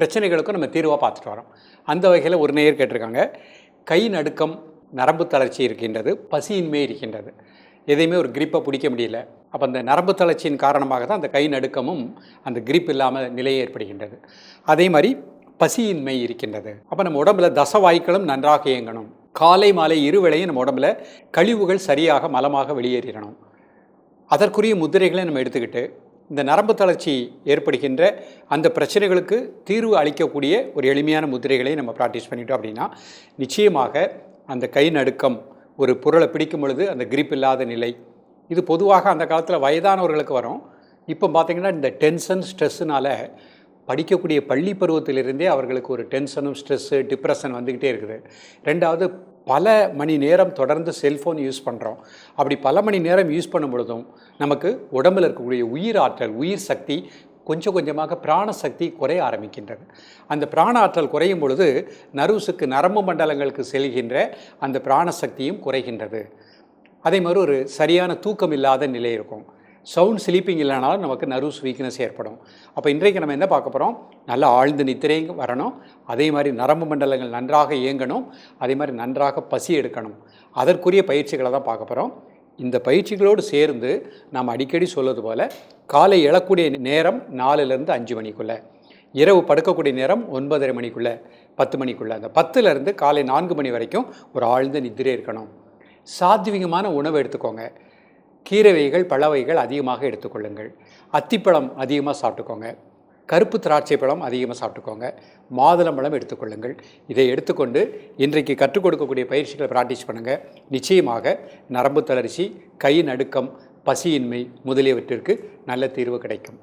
பிரச்சனைகளுக்கும் நம்ம தீர்வாக பார்த்துட்டு வரோம். அந்த வகையில் ஒரு நேயர் கேட்டிருக்காங்க. கை நடுக்கம் நரம்பு தளர்ச்சி இருக்கின்றது பசியின்மை இருக்கின்றது. எதையுமே ஒரு கிரிப்பை பிடிக்க முடியல. அப்போ அந்த நரம்பு தளர்ச்சியின் காரணமாக தான் அந்த கை நடுக்கமும் அந்த கிரிப் இல்லாமல் நிலை ஏற்படுகின்றது. அதே மாதிரி பசியின்மை இருக்கின்றது. அப்போ நம்ம உடம்புல தசவாய்க்களும் நன்றாக இயங்கணும். காலை மாலை இருவேளையும் நம்ம உடம்புல கழிவுகள் சரியாக மலமாக வெளியேறிடணும். அதற்குரிய முத்திரைகளை நம்ம எடுத்துக்கிட்டு இந்த நரம்பு தளர்ச்சி ஏற்படுகின்ற அந்த பிரச்சனைகளுக்கு தீர்வு அளிக்கக்கூடிய ஒரு எளிமையான முத்திரைகளை நம்ம ப்ராக்டிஸ் பண்ணிட்டோம் அப்படின்னா நிச்சயமாக அந்த கை நடுக்கம் ஒரு பொருளை பிடிக்கும் பொழுது அந்த கிரிப் இல்லாத நிலை இது பொதுவாக அந்த காலத்தில் வயதானவர்களுக்கு வரும். இப்போ பார்த்திங்கன்னா இந்த டென்ஷன் ஸ்ட்ரெஸ்ஸுனால படிக்கக்கூடிய பள்ளி பருவத்திலிருந்தே அவர்களுக்கு ஒரு டென்ஷனும் ஸ்ட்ரெஸ்ஸு டிப்ரெஷன் வந்துக்கிட்டே இருக்குது. ரெண்டாவது பல மணி நேரம் தொடர்ந்து செல்ஃபோன் யூஸ் பண்ணுறோம் அப்படி பல மணி நேரம் யூஸ் பண்ணும் பொழுதும் நமக்கு உடம்பில் இருக்கக்கூடிய உயிர் ஆற்றல் உயிர் சக்தி கொஞ்சம் கொஞ்சமாக பிராண சக்தி குறைய ஆரம்பிக்கின்றது. அந்த பிராண ஆற்றல் குறையும் பொழுது நர்வ்ஸுக்கு நரம்பு மண்டலங்களுக்கு செல்கின்ற அந்த பிராண சக்தியும் குறைகின்றது. அதே மாதிரி ஒரு சரியான தூக்கம் இல்லாத நிலை இருக்கும். சவுண்ட் ஸ்லீப்பிங் இல்லைனாலும் நமக்கு நர்வ்ஸ் வீக்னஸ் ஏற்படும். அப்போ இன்றைக்கு நம்ம என்ன பார்க்க போகிறோம் நல்லா ஆழ்ந்த நித்திரை வரணும். அதே மாதிரி நரம்பு மண்டலங்கள் நன்றாக இயங்கணும். அதே மாதிரி நன்றாக பசி எடுக்கணும். அதற்குரிய பயிற்சிகளை தான் பார்க்க போகிறோம் இந்த பயிற்சிகளோடு சேர்ந்து நாம் அடிக்கடி சொல்வது போல் காலை எழக்கூடிய நேரம் நாலுலேருந்து அஞ்சு மணிக்குள்ளே இரவு படுக்கக்கூடிய நேரம் ஒன்பதரை மணிக்குள்ளே பத்து மணிக்குள்ளே. அந்த பத்துலேருந்து காலை நான்கு மணி வரைக்கும் ஒரு ஆழ்ந்த நித்திரை இருக்கணும். சாத்விகமான உணவு எடுத்துக்கோங்க. கீரை வகைகள் பழ வகைகள் அதிகமாக எடுத்துக்கொள்ளுங்கள். அத்திப்பழம் அதிகமாக சாப்பிட்டுக்கோங்க. கருப்பு திராட்சை பழம் அதிகமாக சாப்பிட்டுக்கோங்க. மாதுளம்பழம் எடுத்துக்கொள்ளுங்கள். இதை எடுத்துக்கொண்டு இன்றைக்கு கற்றுக் கொடுக்கக்கூடிய பயிற்சிகளை ப்ராக்டிஸ் பண்ணுங்கள் நிச்சயமாக நரம்பு தளர்ச்சி கை நடுக்கம் பசியின்மை முதலியவற்றிற்கு நல்ல தீர்வு கிடைக்கும்.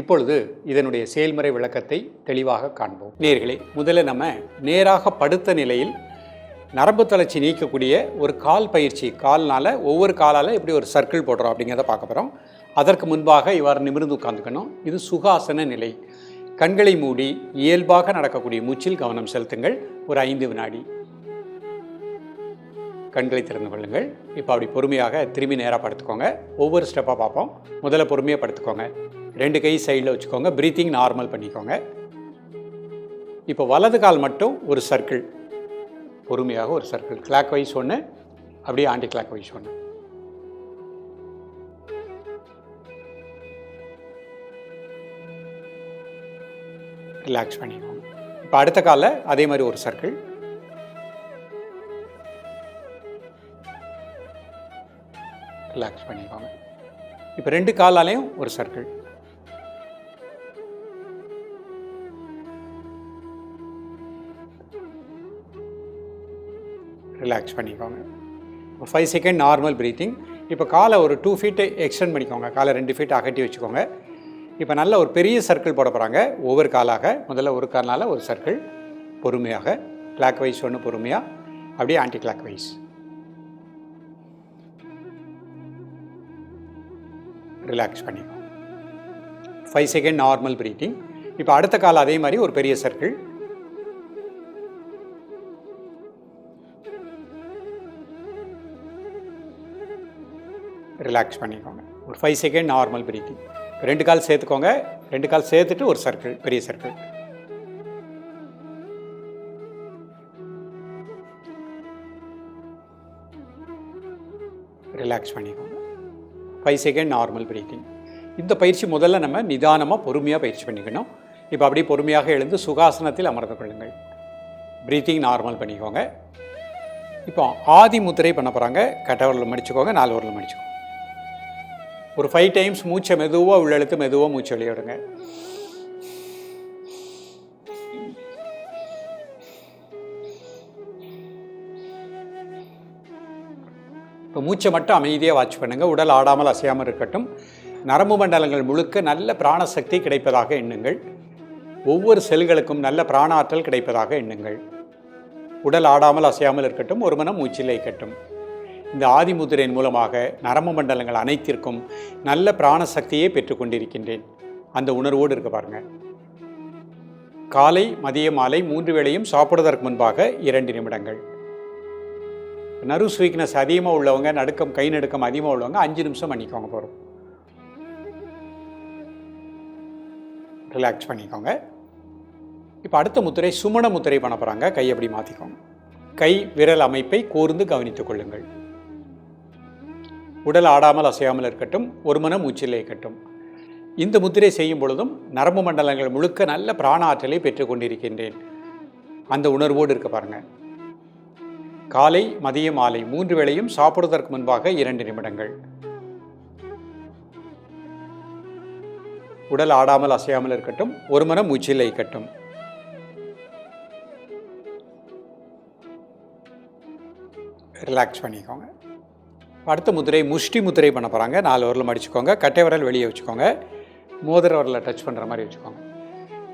இப்பொழுது இதனுடைய செயல்முறை விளக்கத்தை தெளிவாக காண்போம். நேர்களே முதல்ல நம்ம நேராக படுத்த நிலையில் நரம்பு தளர்ச்சி நீக்கக்கூடிய ஒரு கால் பயிற்சி கால்னால் ஒவ்வொரு காலால் இப்படி ஒரு சர்க்கிள் போடுறோம் அப்படிங்கிறத பார்க்க போகிறோம் அதற்கு முன்பாக இவ்வாறு நிமிர்ந்து உட்காந்துக்கணும் இது சுகாசன நிலை. கண்களை மூடி இயல்பாக நடக்கக்கூடிய மூச்சில் கவனம் செலுத்துங்கள். ஒரு ஐந்து வினாடி. கண்களை திறந்து கொள்ளுங்கள். இப்போ அப்படி பொறுமையாக திரும்பி நேராக படுத்துக்கோங்க. ஒவ்வொரு ஸ்டெப்பாக பார்ப்போம். முதல்ல பொறுமையாக படுத்துக்கோங்க. ரெண்டு கை சைடில் வச்சுக்கோங்க. ப்ரீத்திங் நார்மல் பண்ணிக்கோங்க. இப்போ வலது கால் மட்டும் ஒரு சர்க்கிள் பொறுமையாக ஒரு சர்க்கிள் கிளாக் வைஸ் ஒன்று அப்படியே ஆண்டி கிளாக் வைஸ் ஒன்று ரிலாக்ஸ் பண்ணிக்கோங்க. இப்போ அடுத்த காலில் அதே மாதிரி ஒரு சர்க்கிள் ரிலாக்ஸ் பண்ணிக்கோங்க. இப்போ ரெண்டு காலாலையும் ஒரு சர்க்கிள் ரிலாக்ஸ் பண்ணிக்கோங்க. இப்போ ஃபைவ் செகண்ட் நார்மல் ப்ரீத்திங் இப்போ காலை ஒரு டூ ஃபீட்டு எக்ஸ்டெண்ட் பண்ணிக்கோங்க. காலை ரெண்டு ஃபீட் அகட்டி வச்சுக்கோங்க. இப்போ நல்ல ஒரு பெரிய சர்க்கிள் போட போகிறாங்க ஒவ்வொரு காலாக. முதல்ல ஒரு காலால் ஒரு சர்க்கிள் பொறுமையாக. கிளாக் வைஸ் ஒன்று பொறுமையாக அப்படியே ஆன்டி கிளாக் வைஸ் ரிலாக்ஸ் பண்ணிக்கோங்க. ஃபைவ் செகண்ட் நார்மல் ப்ரீத்திங் இப்போ அடுத்த கால் அதே மாதிரி ஒரு பெரிய சர்க்கிள் ரிலாக்ஸ் பண்ணிக்கோங்க. ஒரு ஃபைவ் செகண்ட் நார்மல் பிரீத்திங் ரெண்டு கால் சேர்த்துக்கோங்க. ரெண்டு கால் சேர்த்துட்டு ஒரு சர்க்கிள் பெரிய சர்க்கிள் ரிலாக்ஸ் பண்ணிக்கோங்க. ஃபைவ் செகண்ட் நார்மல் பிரீத்திங் இந்த பயிற்சி முதல்ல நம்ம நிதானமாக பொறுமையாக பயிற்சி பண்ணிக்கணும். இப்போ அப்படியே பொறுமையாக எழுந்து சுகாசனத்தில் அமர்ந்து கொள்ளுங்கள். ப்ரீத்திங் நார்மல் பண்ணிக்கோங்க. இப்போ ஆதி முத்திரை பண்ண போகிறாங்க கட்டவரில் மடிச்சுக்கோங்க நாலு வரல மடிச்சுக்கோங்க. ஒரு ஃபைவ் டைம்ஸ் மூச்சை மெதுவாக உள்ளெழுத்து மெதுவாக மூச்சு வெளியிடுங்க. இப்போ மூச்சை மட்டும் அமைதியாக வாட்ச் பண்ணுங்கள் உடல் ஆடாமல் அசையாமல் இருக்கட்டும். நரம்பு மண்டலங்கள் முழுக்க நல்ல பிராணசக்தி கிடைப்பதாக எண்ணுங்கள். ஒவ்வொரு செல்களுக்கும் நல்ல பிராணாற்றல் கிடைப்பதாக எண்ணுங்கள். உடல் ஆடாமல் அசையாமல் இருக்கட்டும். ஒரு மனம் மூச்சில் இருக்கட்டும் இந்த ஆதிமுத்திரையின் மூலமாக நரம்பு மண்டலங்கள் அனைத்திற்கும் நல்ல பிராண சக்தியை பெற்றுக்கொண்டிருக்கின்றேன் அந்த உணர்வோடு இருக்க பாருங்க. காலை மதிய மாலை மூன்று வேளையும் சாப்பிடுவதற்கு முன்பாக இரண்டு நிமிடங்கள். நறு வீக்னஸ் அதிகமாக உள்ளவங்க நடுக்கம் கை நடுக்கம் அதிகமாக உள்ளவங்க அஞ்சு நிமிஷம் பண்ணிக்கோங்க போகிறோம் ரிலாக்ஸ் பண்ணிக்கோங்க. இப்போ அடுத்த முத்திரை சுமண முத்திரை பண்ண போகிறாங்க கை எப்படி மாற்றிக்கோங்க கை விரல் அமைப்பை கூர்ந்து கவனித்துக் கொள்ளுங்கள். உடல் ஆடாமல் அசையாமல் இருக்கட்டும் ஒரு மனம் மூச்சில் இருக்கட்டும். இந்த முத்திரை செய்யும் பொழுதும் நரம்பு மண்டலங்கள் முழுக்க நல்ல பிராண ஆற்றலை பெற்றுக்கொண்டிருக்கின்றேன் அந்த உணர்வோடு இருக்க பாருங்கள் காலை மதியம் மாலை மூன்று வேளையும் சாப்பிடுவதற்கு முன்பாக இரண்டு நிமிடங்கள். உடல் ஆடாமல் அசையாமல் இருக்கட்டும் ஒரு மனம் மூச்சில் இருக்கட்டும். ரிலாக்ஸ் பண்ணிக்கோங்க. அடுத்த முதிரை முஷ்டி முதிரை பண்ண போகிறாங்க நாலு வரலும் அடிச்சுக்கோங்க கட்டை விரல் வெளியே வச்சுக்கோங்க. மோதிர வரலை டச் பண்ணுற மாதிரி வச்சுக்கோங்க.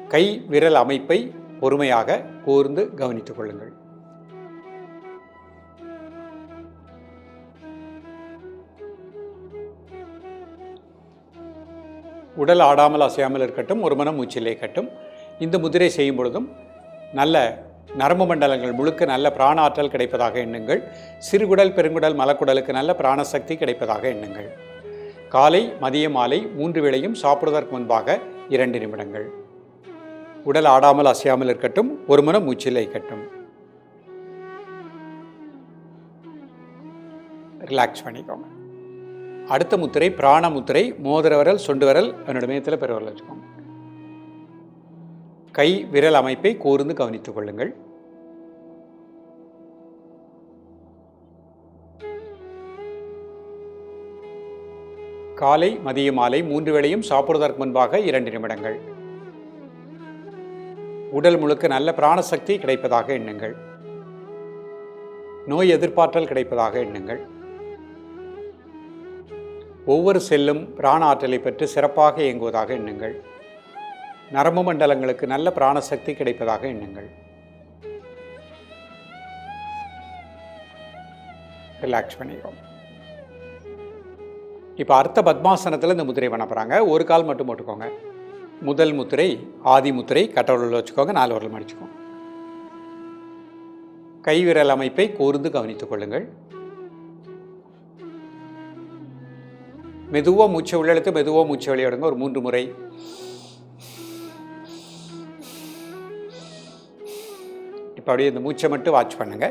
கை விரல் அமைப்பை பொறுமையாக கூர்ந்து கவனித்துக் கொள்ளுங்கள். உடல் ஆடாமல் அசையாமல் இருக்கட்டும். ஒரு மனம் மூச்சிலே கட்டும் இந்த முதிரை செய்யும் பொழுதும் நல்ல நரம்பு மண்டலங்கள் முழுக்க நல்ல பிராண ஆற்றல் கிடைப்பதாக எண்ணுங்கள். சிறுகுடல் பெருங்குடல் மலக்குடலுக்கு நல்ல பிராணசக்தி கிடைப்பதாக எண்ணுங்கள். காலை மதிய மாலை மூன்று வேளையும் சாப்பிடுவதற்கு முன்பாக இரண்டு நிமிடங்கள். உடல் ஆடாமல் அசையாமல் இருக்கட்டும் ஒரு மனம் மூச்சில் இருக்கட்டும் ரிலாக்ஸ் பண்ணிக்கோங்க. அடுத்த முத்திரை பிராண முத்திரை மோதிர விரல் சொண்டு விரல் என்னோட மேத்தில் பெருவரல் வச்சுக்கோங்க. கை விரல் அமைப்பை கூர்ந்து கவனித்துக் கொள்ளுங்கள். காலை மதிய மாலை மூன்று வேளையும் சாப்பிடுவதற்கு முன்பாக இரண்டு நிமிடங்கள். உடல் முழுக்க நல்ல பிராணசக்தி கிடைப்பதாக எண்ணுங்கள். நோய் எதிர்ப்பாற்றல் கிடைப்பதாக எண்ணுங்கள். ஒவ்வொரு செல்லும் பிராண ஆற்றலை பெற்று சிறப்பாக இயங்குவதாக எண்ணுங்கள். நரம்பு மண்டலங்களுக்கு நல்ல பிராணசக்தி கிடைப்பதாக எண்ணுங்கள். ரிலாக்ஸ் பண்ணிக்கிறோம் இப்போ அர்த்த பத்மாசனத்தில் இந்த முத்திரை பண்ண போகிறாங்க ஒரு கால் மட்டும் போட்டுக்கோங்க. முதல் முத்திரை ஆதி முத்திரை கட்டவரில் வச்சுக்கோங்க. நாலு வரல் மடிச்சுக்கோங்க. கைவிரல் அமைப்பை கூர்ந்து கவனித்துக் கொள்ளுங்கள். மெதுவாக மூச்சை உள்ளெழுத்து மெதுவாக மூச்சை வெளியிடுங்க ஒரு மூன்று முறை. இப்போ அப்படியே இந்த மூச்சை மட்டும் வாட்ச் பண்ணுங்க.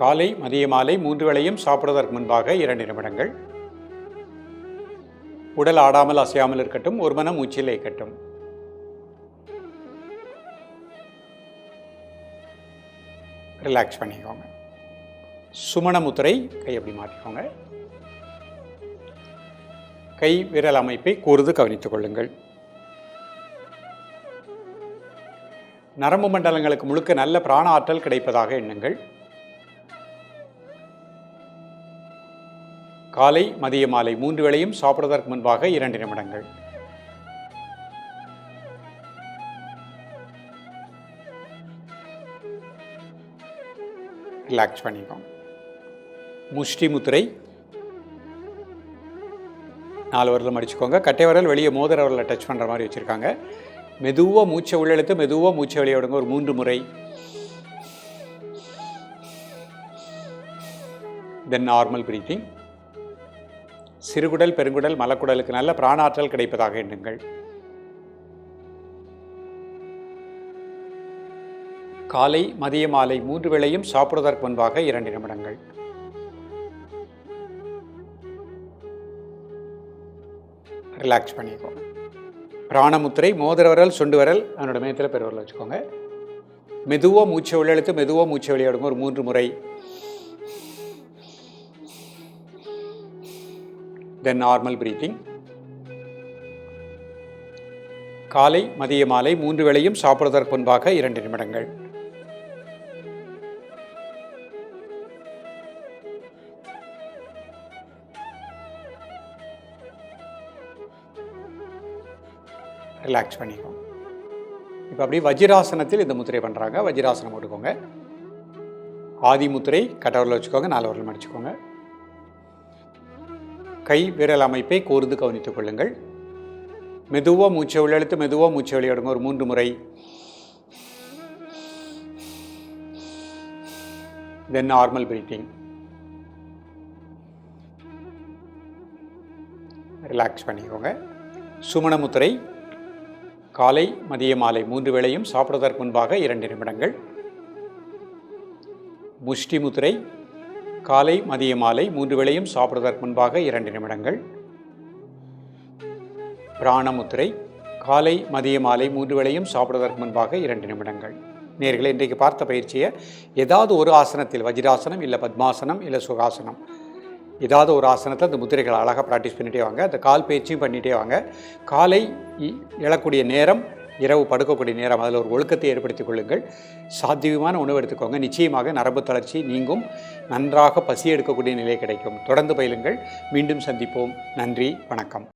காலை மதிய மாலை மூன்று வேளையும் சாப்பிடுவதற்கு முன்பாக இரண்டு நிமிடங்கள். உடல் ஆடாமல் அசையாமல் இருக்கட்டும் ஒரு மனம் மூச்சில் இருக்கட்டும். ரிலாக்ஸ் பண்ணிக்கோங்க. சுமணமுத்திரை கை அப்படி மாற்றிக்கோங்க. கை விரல் அமைப்பை கூர்ந்து கவனித்துக் கொள்ளுங்கள். நரம்பு மண்டலங்களுக்கு முழுக்க நல்ல பிராண ஆற்றல் கிடைப்பதாக எண்ணுங்கள். காலை மதிய மாலை மூன்று வேளையும் சாப்பிடுவதற்கு முன்பாக இரண்டு நிமிடங்கள். ரிலாக்ஸ் பண்ணிக்கோங்க. முஷ்டிமுத்திரை. நாலு வரலும் அடிச்சுக்கோங்க. கட்டை வரல் வெளியே மோதிர வரலை டச் பண்ணுற மாதிரி வச்சுருக்காங்க. மெதுவாக மூச்சை உள்ளெழுத்து மெதுவாக மூச்சை வெளியே விடுங்க. ஒரு மூன்று முறை. தென் நார்மல் பிரீத்திங் சிறுகுடல் பெருங்குடல் மலக்குடலுக்கு நல்ல பிராணாற்றல் கிடைப்பதாக எண்ணுங்கள். காலை மதிய மாலை மூன்று வேளையும் சாப்பிடுவதற்கு முன்பாக இரண்டு நிமிடங்கள். ரிலாக்ஸ் பண்ணிக்கோங்க பிராணமுத்திரை மோதிர விரல் சுண்டு விரல் அதனோட மேத்தில் பெருவரில் வச்சுக்கோங்க. மெதுவாக மூச்சை உள்ளெழுத்து மெதுவாக மூச்சை வெளியிடுங்க ஒரு மூன்று முறை. தென் நார்மல் பிரீத்திங் காலை மதிய மாலை மூன்று வேளையும் சாப்பிடுவதற்கு முன்பாக இரண்டு நிமிடங்கள். ரிலாக்ஸ் பண்ணிக்கோங்க இப்போ அப்படியே வஜ்ராசனத்தில் இந்த முத்திரை பண்ணுறாங்க வஜ்ராசனம் போட்டுக்கோங்க. ஆதி முத்திரை கட்டவரில் வச்சுக்கோங்க நாலு வரல மடிச்சுக்கோங்க. கை விரல் அமைப்பை கூர்ந்து கவனித்துக் கொள்ளுங்கள். மெதுவாக மூச்சை உள்ளெழுத்து மெதுவாக மூச்சை வெளியிடுங்க ஒரு மூன்று முறை. தென் நார்மல் பிரீத்திங் ரிலாக்ஸ் பண்ணிக்கோங்க. சுமண முத்திரை காலை மதிய மாலை மூன்று வேளையும் சாப்பிடுவதற்கு முன்பாக இரண்டு நிமிடங்கள். முஷ்டிமுத்திரை காலை மதிய மாலை மூன்று வேளையும் சாப்பிடுவதற்கு முன்பாக இரண்டு நிமிடங்கள். பிராணமுத்திரை காலை மதிய மாலை மூன்று வேளையும் சாப்பிடுவதற்கு முன்பாக இரண்டு நிமிடங்கள். நேர்களை இன்றைக்கு பார்த்த பயிற்சியை ஏதாவது ஒரு ஆசனத்தில் வஜ்ராசனம் இல்லை பத்மாசனம் இல்லை சுகாசனம் ஏதாவது ஒரு ஆசனத்தை அந்த முத்திரைகளை அழகாக ப்ராக்டிஸ் பண்ணிகிட்டே வாங்க. அந்த கால் பயிற்சியும் பண்ணிகிட்டே வாங்க. காலை இ- எழக்கூடிய நேரம் இரவு படுக்கக்கூடிய நேரம் அதில் ஒரு ஒழுக்கத்தை ஏற்படுத்திக் கொள்ளுங்கள். சாத்தியமான உணவு எடுத்துக்கோங்க. நிச்சயமாக நரம்பு தளர்ச்சி நீங்கும். நன்றாக பசி எடுக்கக்கூடிய நிலை கிடைக்கும். தொடர்ந்து பயிலுங்கள். மீண்டும் சந்திப்போம். நன்றி. வணக்கம்.